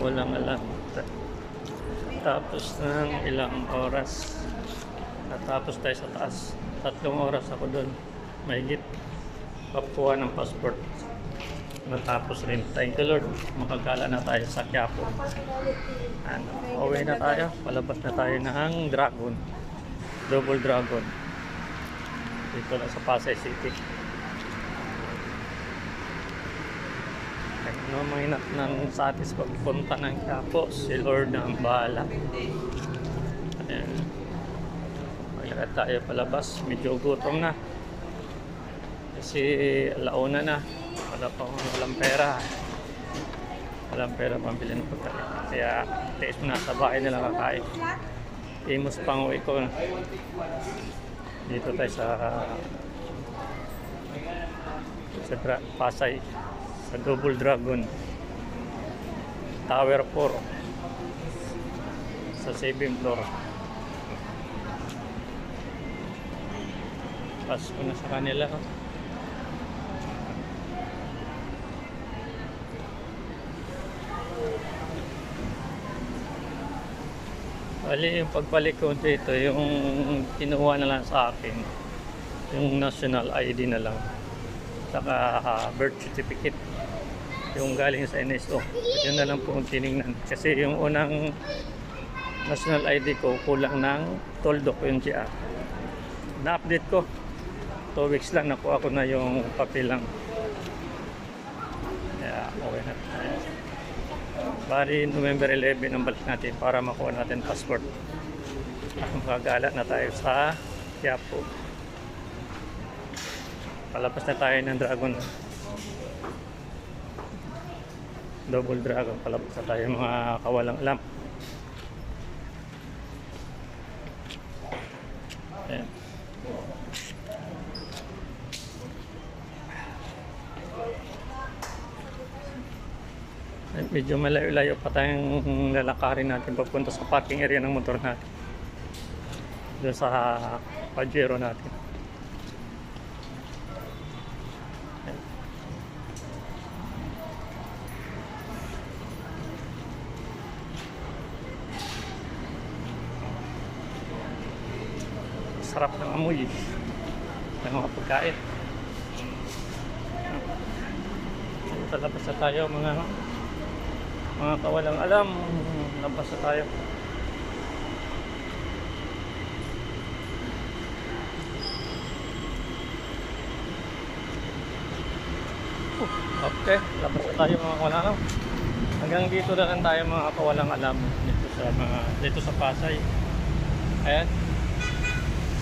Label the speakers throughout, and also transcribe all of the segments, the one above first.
Speaker 1: walang alam. Tapos ng ilang oras. Natapos tayo sa taas. Tatlong oras ako doon. Mahigit. Papuha ng passport. Natapos rin. Thank you Lord. Makagala na tayo sa Quiapo. Ano, uwi na tayo. Palabas na tayo ng Dragon. Double Dragon. Dito na sa Pasay City. No, may nak ng satis pagpunta ng Quiapo. Si Lord ang bahala. Ayan. Maglakad tayo palabas. Medyo gutom na. Kasi alauna na. Wala pa walang pera. Walang pera pambili ng pagkain. Kaya tiis na sa bahay nila kakain. Imos pang uwi ko. Dito tayo sa sa Pasay sa Double Dragon. Tower 4 sa 7th floor. Pasko na sa kanila oh. Bali yung pagbalik ko dito, yung kinuha na lang sa akin, yung national ID na lang, saka ah, birth certificate, yung galing sa NSO. Yun na lang po ang tinignan. Kasi yung unang national ID ko, kulang ng toldok yung GR. Na-update ko. 2 weeks lang nakuha ko na yung papilang. Kaya okay na. Bali, November 11 ang balik natin para makuha natin passport. Magagala na tayo sa Quiapo. Palabas na tayo ng Dragon. Double Dragon. Palabas na tayo mga kawalang alam. Ayan. Ay, medyo malayo-layo pa tayong lalakarin natin papunta sa parking area ng motor natin. Doon sa Pajero natin. Sarap ng amoy. Ng mga pagkain. Sa labas na tayo mga mga kawalang alam. Labas na tayo. Okay labas na tayo mga kawalang alam. Hanggang dito na lang tayo mga kawalang alam. Dito sa mga dito sa Pasay. Ayan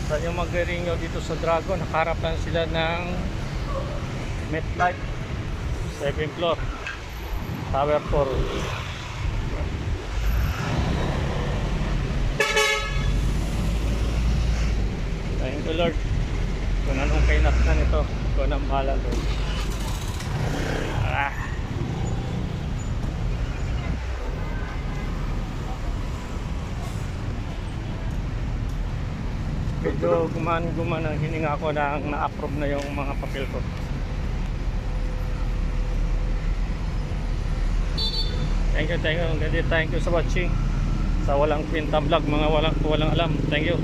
Speaker 1: sa yung mag-ring dito sa Dragon? Nakaharap lang sila ng MetLife. 7th floor. Tower 4 Thank you Lord. Kung anong kainatnan ito kung anong bahala Lord. Ah. Medyo guman-guman ang hininga ko na na-approve na yung mga papel ko Thank you, thank you. Thank you sa watching. Sa walang kwenta vlog, mga walang walang alam. Thank you.